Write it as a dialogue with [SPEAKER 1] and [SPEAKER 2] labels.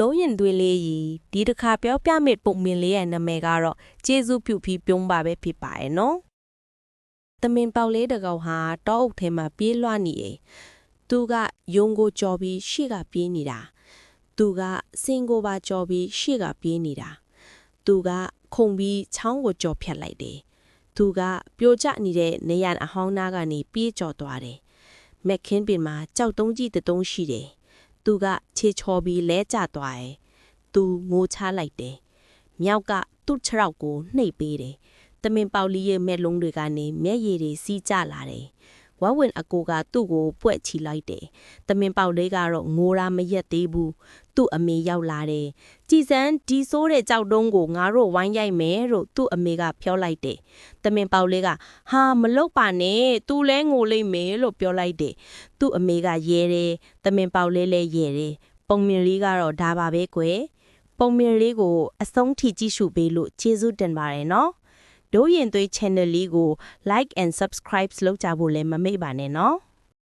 [SPEAKER 1] တိုးရင်သွေးလေးကြီးဒီတစ်ခါပြောပြမယ့်ပုံမြင်လေးရဲ့နာမည်ကတော့ကျေးဇူးပြုပြီးပြုံးပါပဲဖြစ်ပါရဲ့နော်။တမင်ပေါက်လေးတစ်ကောင်ဟာတောအုပ်ထဲမှာပြေးလွှားနေတယ်။သူကယုံကိုကြော်ပြီးရှေ့ကပြေးနေတာ။သူကစင်ကိုပါကြော်ပြီးရှေ့ကပြေးနေတာ။သူကခုံပြီးချောင်းကိုကြော်ဖြတ်လိုက်တယ်။သူကပြိုကျနေတဲ့နေရန်အဟောင်းနာကနေပြေးကြော်သွားတယ်။မက်ခင်းပင်မှာကြောက်တုံးကြီးတစ်တုံးရှိတယ်။ သူကခြေချော်ပြီးလဲကျသွားတယ်။သူငိုချလိုက်တယ်။မြောက်ကသူ့ခြေထောက်ကိုနှိပ်ပေးတယ်။တမင်ပေါက်လီရဲ့မျက်လုံးတွေကနေမျက်ရည်တွေစီးကျလာတယ်။ ဝဝဝင်အကိုကသူ့ကိုပွက်ချီလိုက်တယ်။တမင်ပေါက်လေးကတော့ငိုရာမရက်သေးဘူး။သူ့အမေရောက်လာတယ်။ကြည်စမ်းဒီဆိုးတဲ့ကြောက်တုံးကိုငါတို့ဝိုင်းရိုက်မယ်လို့သူ့အမေကပြောလိုက်တယ်။တမင်ပေါက်လေးကဟာမလုပ်ပါနဲ့။ तू လဲငိုလိမ့်မယ်လို့ပြောလိုက်တယ်။သူ့အမေကရဲတယ်။တမင်ပေါက်လေးလည်းရဲတယ်။ပုံမြင်လေးကတော့ဒါပါပဲကွယ်။ပုံမြင်လေးကိုအဆုံးထိကြည့်ရှုပေးလို့ကျေးဇူးတင်ပါတယ်နော်။ ဒိုးရင်သွေး channel လေးကို like and subscribe လုပ်ကြဖို့လည်းမမေ့ပါနဲ့နော်။